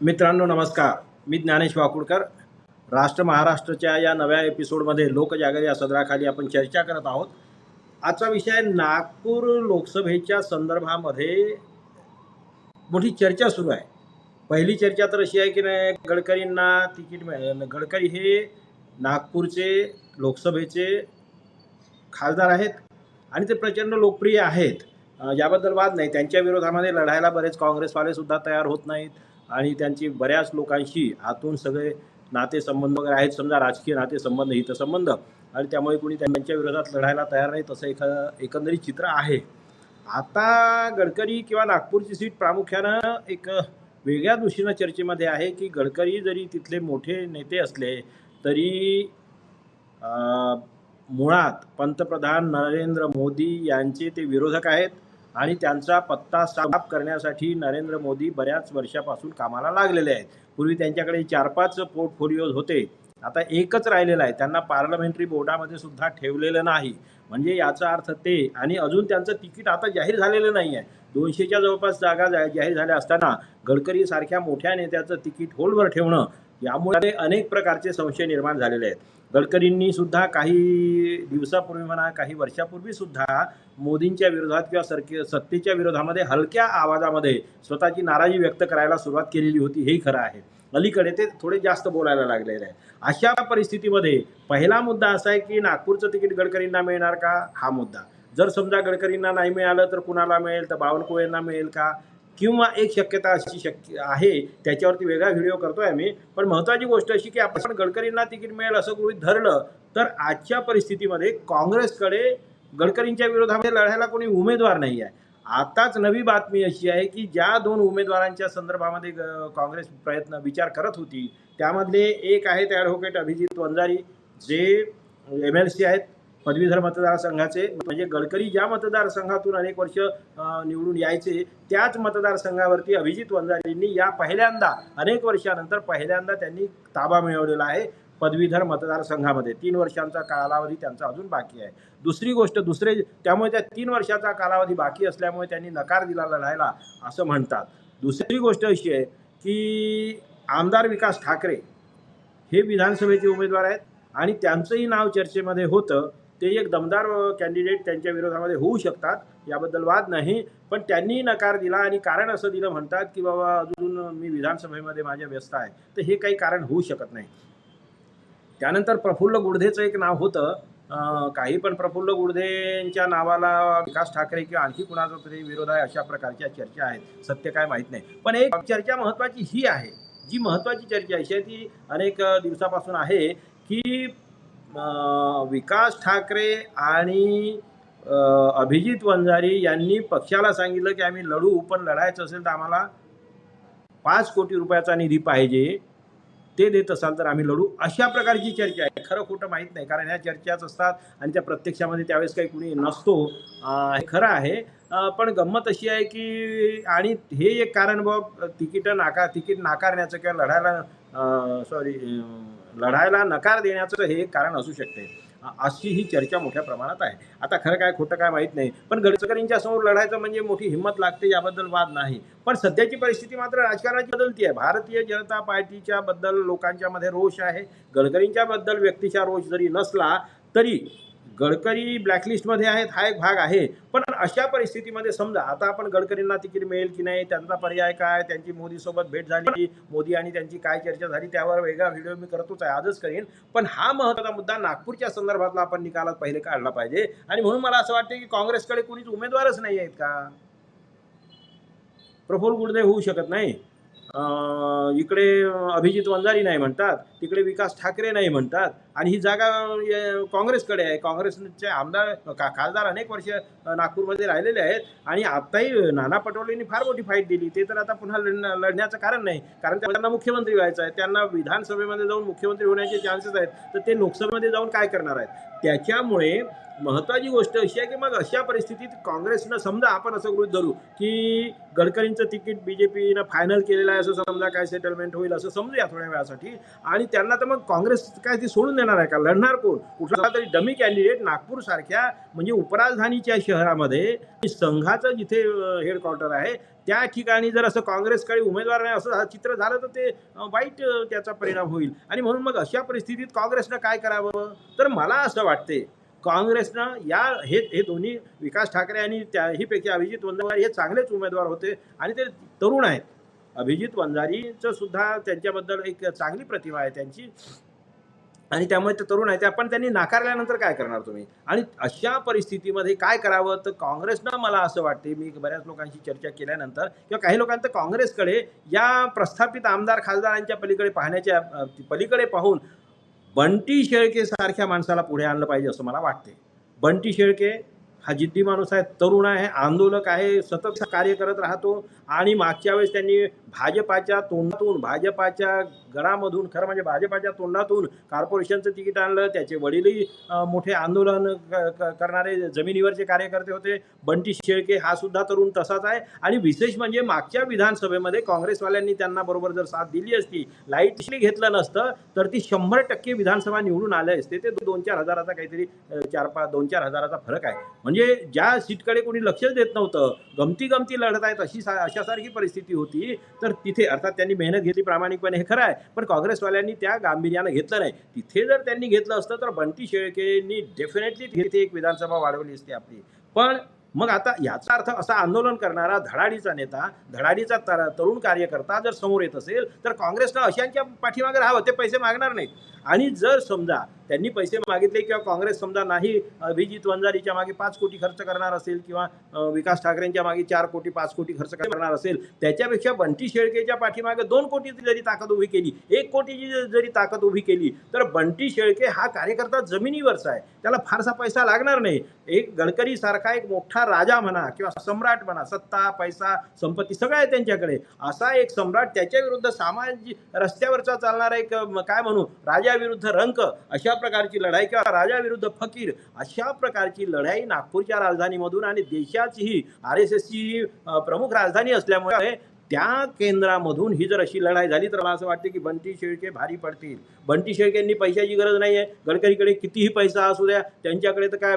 मित्रांनो नमस्कार. मी ज्ञानेश वाकुडकर. राष्ट्र महाराष्ट्रच्या या नव्या एपिसोडमध्ये लोकजागर या सदराखाली आपण चर्चा करत आहोत. आजचा विषय नागपूर लोकसभेच्या संदर्भामध्ये मोठी चर्चा सुरू आहे. पहिली चर्चा तर अशी आहे की नाही गडकरींना तिकीट मिळेल गडकरी हे नागपूरचे लोकसभेचे खासदार आहेत आणि ते प्रचंड लोकप्रिय आहेत. याबद्दल वाद नाही. त्यांच्या विरोधामध्ये लढायला बरेच काँग्रेसवाले सुद्धा तयार होत नाहीत. आणि त्यांची बऱ्याच लोकांशी आतून सगळे नातेसंबंध वगैरे आहेत. समजा राजकीय नातेसंबंध हितसंबंध. आणि त्यामुळे कुणी त्यांच्या विरोधात लढायला तयार नाही तसं एक एकंदरीत चित्र आहे. आता गडकरी किंवा नागपूरची सीट प्रामुख्यानं एक वेगळ्या दृष्टीनं चर्चेमध्ये आहे की गडकरी जरी तिथले मोठे नेते असले तरी मुळात पंतप्रधान नरेंद्र मोदी यांचे ते विरोधक आहेत. आणि त्यांचा पत्ता साफ करण्यासाठी नरेंद्र मोदी बऱ्याच वर्षापासून कामाला लागलेले आहेत. पूर्वी त्यांच्याकडे चार पाच पोर्टफोलिओज होते. आता एकच राहिलेला आहे. त्यांना पार्लमेंटरी बोर्डामध्ये सुद्धा ठेवलेलं नाही. म्हणजे याचा अर्थ ते आणि अजून त्यांचं तिकीट आता जाहीर झालेलं नाही आहे. दोनशेच्या जवळपास जागा जा जाहीर झाल्या असताना गडकरी सारख्या मोठ्या नेत्याचं तिकीट होल्डवर ठेवणं यामुळे अनेक प्रकारचे संशय निर्माण झालेले आहेत. गडकरींनी सुद्धा काही दिवसापूर्वी म्हणा काही वर्षापूर्वी सुद्धा मोदींच्या विरोधात किंवा सरके सत्तेच्या विरोधामध्ये हलक्या आवाजामध्ये स्वतःची नाराजी व्यक्त करायला सुरुवात केलेली होती हेही खरं आहे. अलीकडे ते थोडे जास्त बोलायला लागलेले आहे अशा परिस्थितीमध्ये पहिला मुद्दा असा आहे की नागपूरचं तिकीट गडकरींना मिळणार का? हा मुद्दा. जर समजा गडकरींना नाही मिळालं तर कुणाला मिळेल? तर बावनकुळेंना मिळेल का? किंवा एक शक्यता अशी शक्य आहे त्याच्यावरती वेगळा व्हिडिओ करतोय आम्ही. पण महत्त्वाची गोष्ट अशी की आपण गडकरींना तिकीट मिळेल असं गृहीत धरलं तर आजच्या परिस्थितीमध्ये काँग्रेसकडे गडकरींच्या विरोधामध्ये लढायला कोणी उमेदवार नाही आहे. आताच नवी बातमी अशी आहे की ज्या दोन उमेदवारांच्या संदर्भामध्ये ग- काँग्रेस प्रयत्न विचार करत होती त्यामधले एक आहेत ॲडव्होकेट अभिजित वंजारी जे एम एल सी आहेत. पदवीधर मतदारसंघाचे म्हणजे गडकरी ज्या मतदारसंघातून अनेक वर्ष निवडून यायचे त्याच मतदारसंघावरती अभिजित वंजारींनी या पहिल्यांदा अनेक वर्षानंतर पहिल्यांदा त्यांनी ताबा मिळवलेला आहे पदवीधर मतदारसंघामध्ये. तीन वर्षांचा कालावधी त्यांचा अजून बाकी आहे. दुसरी गोष्ट दुसरे त्यामुळे त्या तीन वर्षाचा कालावधी बाकी असल्यामुळे त्यांनी नकार दिला लढायला असं म्हणतात. दुसरी गोष्ट अशी आहे की आमदार विकास ठाकरे हे विधानसभेचे उमेदवार आहेत आणि त्यांचंही नाव चर्चेमध्ये होतं. ते एक दमदार कॅन्डिडेट त्यांच्या विरोधामध्ये होऊ शकतात. याबद्दल वाद नाही. पण त्यांनी नकार दिला आणि कारण असं दिलं म्हणतात की बाबा अजून मी विधानसभेमध्ये माझ्या व्यस्त आहे. तर हे काही कारण होऊ शकत नाही. त्यानंतर प्रफुल्ल गुडधेचं एक नाव होतं. काही पण प्रफुल्ल गुडधेंच्या नावाला विकास ठाकरे किंवा आणखी कुणाचा तरी विरोध आहे अशा प्रकारच्या चर्चा आहेत. सत्य काय माहीत नाही. पण एक चर्चा महत्त्वाची ही आहे. जी महत्त्वाची चर्चा अशी आहे ती अनेक दिवसापासून आहे की विकास ठाकरे आणि अभिजित वंजारी यांनी पक्षाला सांगितलं की आम्ही लढू पण लढायचं असेल तर आम्हाला पाच कोटी रुपयाचा निधी पाहिजे ते देत असाल तर आम्ही लढू. अशा प्रकारची चर्चा आहे. खरं खोटं माहीत नाही कारण ह्या चर्चाच असतात आणि त्या प्रत्यक्षामध्ये त्यावेळेस काही कुणी नसतो. हे खरं आहे. पण गंमत अशी आहे की आणि हे एक कारण बाबा तिकीट नाकार तिकीट नाकारण्याचं किंवा लढायला सॉरी लढायला नकार देण्याचं हे एक कारण असू शकते. अशी ही चर्चा मोठ्या प्रमाणात आहे. आता खरं काय खोटं काय माहीत नाही. पण गडकरींच्या समोर लढायचं म्हणजे मोठी हिंमत लागते याबद्दल वाद नाही. पण सध्याची परिस्थिती मात्र राजकारणाची बदलती आहे. भारतीय जनता पार्टीच्या बद्दल लोकांच्या मध्ये रोष आहे. गडकरींच्या बद्दल व्यक्तीचा रोष जरी नसला तरी गडकरी ब्लॅकलिस्टमध्ये आहेत हा एक भाग आहे. पण अशा परिस्थितीमध्ये समजा आता आपण गडकरींना तिकीट मिळेल की नाही त्यांचा पर्याय काय त्यांची मोदीसोबत भेट झाली मोदी आणि त्यांची काय चर्चा झाली त्यावर वेगळा व्हिडिओ मी करतोच आहे आजच करेन. पण हा महत्त्वाचा मुद्दा नागपूरच्या संदर्भातला आपण निकालात पहिले काढला पाहिजे. आणि म्हणून मला असं वाटतं की काँग्रेसकडे कुणीच उमेदवारच नाही आहेत का? प्रफुल गुडदे होऊ शकत नाही. इकडे अभिजित वंजारी नाही म्हणतात तिकडे विकास ठाकरे नाही म्हणतात. आणि ही जागा काँग्रेसकडे आहे. काँग्रेसचे आमदार का खासदार अनेक वर्ष नागपूरमध्ये राहिलेले आहेत. आणि आत्ताही नाना पटोलेंनी फार मोठी फाईट दिली. ते तर आता पुन्हा लढण्या लढण्याचं कारण नाही. कारण त्यांना मुख्यमंत्री व्हायचं आहे. त्यांना विधानसभेमध्ये जाऊन मुख्यमंत्री होण्याचे चान्सेस आहेत. तर ते लोकसभेमध्ये जाऊन काय करणार आहेत? त्याच्यामुळे महत्त्वाची गोष्ट अशी आहे की मग अशा परिस्थितीत काँग्रेसनं समजा आपण असं गृहित धरू की गडकरींचं तिकीट बी जे पीनं फायनल केलेलं आहे असं समजा काय सेटलमेंट होईल असं समजूया थोड्या वेळासाठी. आणि त्यांना तर मग काँग्रेस काय ती सोडून देणार आहे का? लढणार कोण? कुठला तरी डमी कॅन्डिडेट नागपूरसारख्या म्हणजे उपराजधानीच्या शहरामध्ये संघाचं जिथे हेडक्वार्टर आहे त्या ठिकाणी जर असं काँग्रेसकडे उमेदवार नाही असं चित्र झालं तर ते वाईट त्याचा परिणाम होईल. आणि म्हणून मग अशा परिस्थितीत काँग्रेसनं काय करावं? तर मला असं वाटते काँग्रेसनं या हे हे दोन्ही विकास ठाकरे आणि त्याहीपैकी अभिजित वंजारी हे चांगलेच उमेदवार होते आणि ते तरुण आहेत. अभिजित वंजारीचं सुद्धा त्यांच्याबद्दल एक चांगली प्रतिमा आहे त्यांची. आणि त्यामुळे ते तरुण आहे पण त्यांनी नाकारल्यानंतर काय करणार तुम्ही? आणि अशा परिस्थितीमध्ये काय करावं? तर काँग्रेसनं मला असं वाटते मी बऱ्याच लोकांशी चर्चा केल्यानंतर किंवा काही लोकांचं काँग्रेसकडे या प्रस्थापित आमदार खासदारांच्या पलीकडे पाहण्याच्या पलीकडे पाहून बंटी शेळके सारख्या माणसाला पुढे आणलं पाहिजे असं मला वाटते बंटी शेळके हा जिद्दी माणूस आहे तरुण आहे आंदोलक आहे सतत कार्य करत राहतो आणि मागच्या वेळेस त्यांनी भाजपाच्या तोंडातून भाजपाच्या गडामधून खरं म्हणजे भाजपाच्या तोंडातून कॉर्पोरेशनचं तिकीट आणलं. त्याचे वडीलही मोठे आंदोलन करणारे जमिनीवरचे कार्यकर्ते होते. बंटी शेळके हा सुद्धा तरुण तसाच आहे. आणि विशेष म्हणजे मागच्या विधानसभेमध्ये काँग्रेसवाल्यांनी त्यांना बरोबर जर साथ दिली असती लाइट घेतलं नसतं तर ती शंभर टक्के विधानसभा निवडून आले असते. ते दोन चार हजाराचा काहीतरी चार पाच दोन चार हजाराचा फरक आहे. म्हणजे ज्या सीटकडे कोणी लक्षच देत नव्हतं गमती गमती लढत आहेत अशी सा- अशासारखी परिस्थिती होती तर तिथे अर्थात त्यांनी मेहनत घेतली प्रामाणिकपणे हे खरं आहे. पण काँग्रेसवाल्यांनी त्या गांभीर्यानं घेतलं नाही. तिथे जर त्यांनी घेतलं असतं तर बंटी शेळकेंनी डेफिनेटली तिथे एक विधानसभा वाढवली असती आपली. पण मग आता याचा अर्थ असा आंदोलन करणारा धडाडीचा नेता धडाडीचा तर- तरुण कार्यकर्ता जर समोर येत असेल तर काँग्रेसला अशांच्या पाठीमागे राहावं ते पैसे मागणार नाहीत. आणि जर समजा त्यांनी पैसे मागितले किंवा काँग्रेस समजा नाही अभिजित वंजारीच्या मागे पाच कोटी खर्च करणार असेल किंवा विकास ठाकरेंच्या मागे चार कोटी पाच कोटी खर्च करणार असेल त्याच्यापेक्षा बंटी शेळकेच्या पाठीमागे दोन कोटीची जरी ताकद उभी केली एक कोटीची जरी ताकद उभी केली तर बंटी शेळके हा कार्यकर्ता जमिनीवरचा आहे. त्याला फारसा पैसा लागणार नाही. एक गडकरी सारखा एक मोठा राजा म्हणा किंवा सम्राट म्हणा सत्ता पैसा संपत्ती सगळं आहे त्यांच्याकडे. असा एक सम्राट त्याच्या विरुद्ध सामाजिक रस्त्यावरचा चालणारा एक काय म्हणू राजा विरुद्ध रंक अशा प्रकारची लढाई किंवा राजा विरुद्ध फकीर अशा प्रकारची लढाई नागपूरच्या राजधानीमधून आणि देशाचीही आर एस एसची प्रमुख राजधानी असल्यामुळे त्या केंद्रामधून ही जर अशी लढाई झाली तर मला असं वाटतं की बंटी शेळके भारी पडतील. बंटी शेळकेंनी पैशाची गरज नाही आहे गडकरीकडे कितीही पैसा असू द्या त्यांच्याकडे तर काय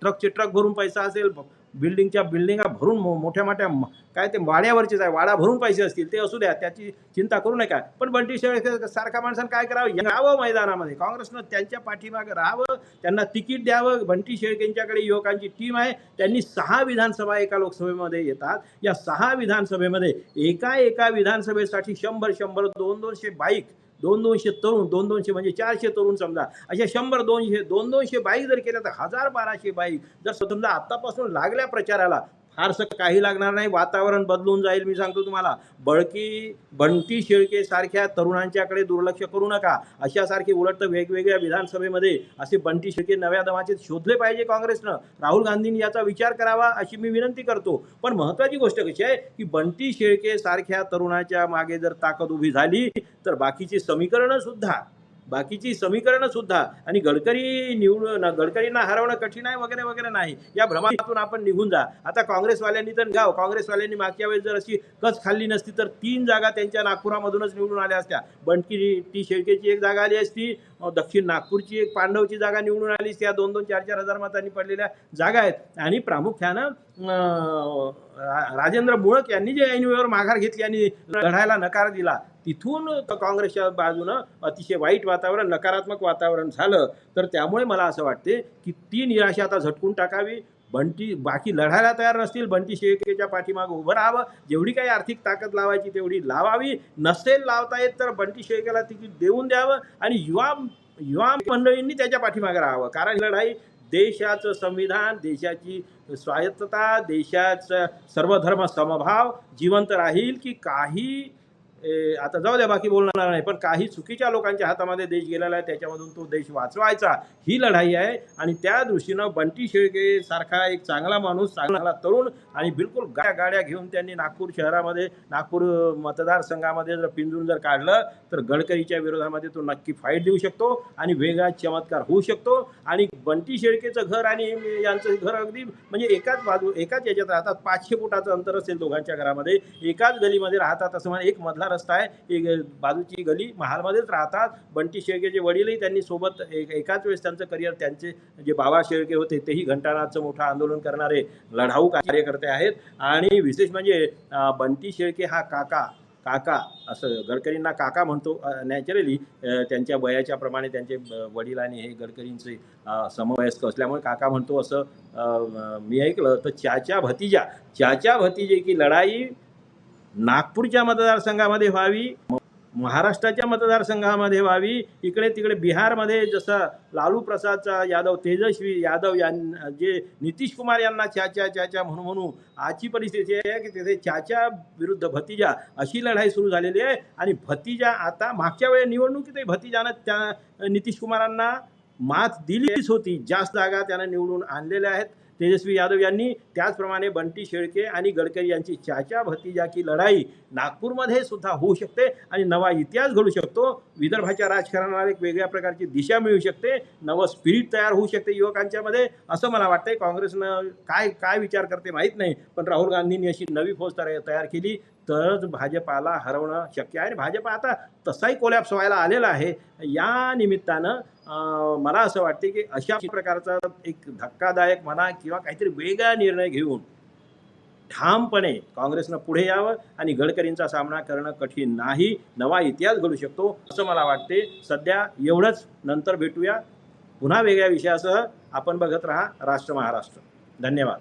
ट्रकचे ट्रक भरून पैसा असेल बिल्डिंगच्या बिल्डिंगा भरून मो- मोठ्या मोठ्या काय ते वाड्यावरचेच आहे. वाडा भरून पैसे असतील ते असू द्या त्याची चिंता करू नका. पण बंटी शेळके सारख्या माणसानं काय करावं? यावं मैदानामध्ये. काँग्रेसनं त्यांच्या पाठीमागे राहावं त्यांना तिकीट द्यावं. बंटी शेळकेंच्याकडे युवकांची टीम आहे. त्यांनी सहा विधानसभा एका लोकसभेमध्ये येतात. या सहा विधानसभेमध्ये एका एका विधानसभेसाठी शंभर शंभर दोन दोनशे बाईक दोन दोनशे तरुण दोन दोनशे म्हणजे चारशे तरुण समजा. अशा शंभर दोनशे दोन दोनशे बाईक जर केल्या तर हजार बाराशे बाईक. जर समजा आत्तापासून लागल्या प्रचाराला फारसं काही लागणार नाही. वातावरण बदलून जाईल मी सांगतो तुम्हाला. बळकी बंटी शेळके सारख्या तरुणांच्याकडे दुर्लक्ष करू नका. अशासारखे उलट तर वेगवेगळ्या विधानसभेमध्ये असे बंटी शेळके नव्या दमाचे शोधले पाहिजे काँग्रेसनं. राहुल गांधींनी याचा विचार करावा अशी मी विनंती करतो. पण महत्त्वाची गोष्ट कशी आहे की बंटी शेळके सारख्या तरुणाच्या मागे जर ताकद उभी झाली तर बाकीची समीकरणं सुद्धा बाकीची समीकरणं सुद्धा आणि गडकरी निवडून गडकरींना हरवणं कठीण आहे वगैरे वगैरे नाही. या भ्रमातून आपण निघून जा. आता काँग्रेसवाल्यांनी तर गाव काँग्रेसवाल्यांनी मागच्या वेळेस जर अशी कच खाल्ली नसती तर तीन जागा त्यांच्या नागपुरामधूनच निवडून आल्या असत्या. बंडकी टी शेळकेची एक जागा आली असती दक्षिण नागपूरची एक पांडवची जागा निवडून आली असती. या दोन दोन चार चार हजार मतांनी पडलेल्या जागा आहेत. आणि प्रामुख्यानं राजेंद्र बोळक यांनी जे ऐनवेळेवर माघार घेतली आणि लढायला नकार दिला तिथून काँग्रेसच्या बाजूनं अतिशय वाईट वातावरण नकारात्मक वातावरण झालं तर त्यामुळे मला असं वाटते की ती निराशा आता झटकून टाकावी. बंटी बाकी लढायला तयार नसतील बंटी शेळकेच्या पाठीमागं उभं राहावं. जेवढी काही आर्थिक ताकद लावायची तेवढी लावावी. नसेल लावता येत तर बंटी शेळकेला तिकीट देऊन द्यावं आणि युवा युवा मंडळींनी त्याच्या पाठीमागे राहावं. कारण लढाई देशाचं संविधान देशाची स्वायत्तता देशाचं सर्वधर्म समभाव जिवंत राहील की काही आता जाऊ द्या बाकी बोलणार नाही पण काही चुकीच्या लोकांच्या हातामध्ये देश गेलेला आहे त्याच्यामधून तो देश वाचवायचा ही लढाई आहे. आणि त्या दृष्टीनं बंटी शेळके सारखा एक चांगला माणूस चांगला तरुण आणि बिलकुल गाड्या गाड्या घेऊन त्यांनी नागपूर शहरामध्ये नागपूर मतदारसंघामध्ये जर पिंजून जर काढलं तर गडकरीच्या विरोधामध्ये तो नक्की फाईट देऊ शकतो आणि वेगळा चमत्कार होऊ शकतो. आणि बंटी शेळकेचं घर आणि यांचं घर अगदी म्हणजे एकाच बाजू एकाच याच्यात राहतात पाचशे फुटाचं अंतर असेल दोघांच्या घरामध्ये एकाच गलीमध्ये राहतात असं म्हणजे एक मधला रस्ता आहे. एक बाजूची गली महालमध्येच राहतात. बंटी शेळकेचे वडीलही त्यांनी सोबत एक एकाच वेळेस त्यांचं करिअर त्यांचे जे बाबा शेळके होते तेही घंटानाथचं मोठं आंदोलन करणारे लढाऊ कार्यकर्ते आहेत. आणि विशेष म्हणजे बंटी शेळके हा काका काका असं गडकरींना काका म्हणतो. नॅचरली त्यांच्या वयाच्या प्रमाणे त्यांचे वडिलांनी वडील आणि हे गडकरींचे समवयस्क असल्यामुळे काका म्हणतो असं मी ऐकलं. तर चाच्या भतीजा चाच्या भतीजे की लढाई नागपूरच्या मतदारसंघामध्ये व्हावी महाराष्ट्राच्या मतदारसंघामध्ये व्हावी इकडे तिकडे बिहारमध्ये जसं लालू प्रसादचा यादव तेजस्वी यादव यां जे नितीश कुमार यांना चाच्या चाच्या म्हणून म्हणून आजची परिस्थिती आहे की तिथे चाच्या विरुद्ध भतीजा अशी लढाई सुरू झालेली आहे. आणि भतीजा आता मागच्या वेळी निवडणुकीतही भतीजानं त्या नितीश कुमारांना मात दिलीच होती. जास्त जागा त्यानं निवडून आणलेल्या आहेत. तेजस्वी यादव यांनी त्याचप्रमाणे बंटी शेळके आणि गडकरी यांची चाचा भतीजा की लढाई नागपूरमध्ये सुद्धा होऊ शकते आणि नवा इतिहास घडू शकतो. विदर्भाच्या राजकारणाला एक वेगळ्या प्रकारची दिशा मिळू शकते. नवं स्पिरिट तयार होऊ शकते युवकांच्यामध्ये असं मला वाटतंय. काँग्रेसनं काय काय विचार करते माहीत नाही. पण राहुल गांधींनी अशी नवी फौज तयार तयार केली. तरच भाजपाला हरवणं शक्य आहे. आणि भाजपा आता तसाही कोलॅप्स व्हायला आलेला आहे. या निमित्तानं मला असं वाटते की अशा प्रकारचा एक धक्कादायक म्हणा किंवा काहीतरी वेगळा निर्णय घेऊन ठामपणे काँग्रेसनं पुढे यावं आणि गडकरींचा सामना करणं कठीण नाही नवा इतिहास घडू शकतो असं मला वाटते. सध्या एवढंच. नंतर भेटूया. पुन्हा वेगळ्या विषयासह आपण बघत राहा राष्ट्र महाराष्ट्र. धन्यवाद.